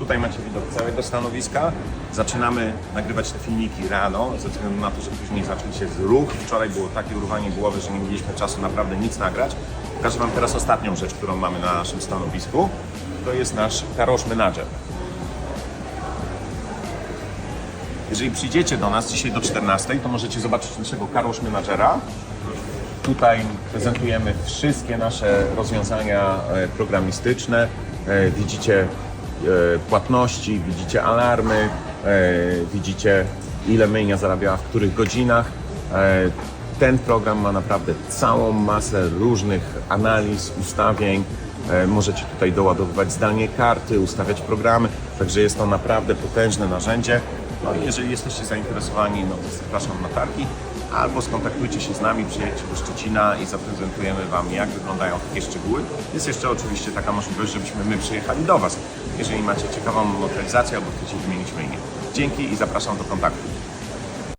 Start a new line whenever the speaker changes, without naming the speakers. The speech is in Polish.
Tutaj macie widok całego stanowiska. Zaczynamy nagrywać te filmiki rano, ze względu na to, że później zaczął się ruch. Wczoraj było takie urwanie głowy, że nie mieliśmy czasu naprawdę nic nagrać. Pokażę Wam teraz ostatnią rzecz, którą mamy na naszym stanowisku. To jest nasz karosz menadżer. Jeżeli przyjdziecie do nas dzisiaj do 14, to możecie zobaczyć naszego karosz menadżera. Tutaj prezentujemy wszystkie nasze rozwiązania e, programistyczne. E, Widzicie płatności, widzicie alarmy, e, widzicie ile Myjnia zarabiała w których godzinach. E, Ten program ma naprawdę całą masę różnych analiz, ustawień. E, Możecie tutaj doładowywać zdalnie karty, ustawiać programy, także jest to naprawdę potężne narzędzie. No i jeżeli jesteście zainteresowani, no to zapraszam na targi albo skontaktujcie się z nami, przyjedźcie do Szczecina i zaprezentujemy Wam, jak wyglądają takie szczegóły. Jest jeszcze oczywiście taka możliwość, żebyśmy my przyjechali do Was, jeżeli macie ciekawą lokalizację albo chcecie wymienić myjnię. Dzięki i zapraszam do kontaktu.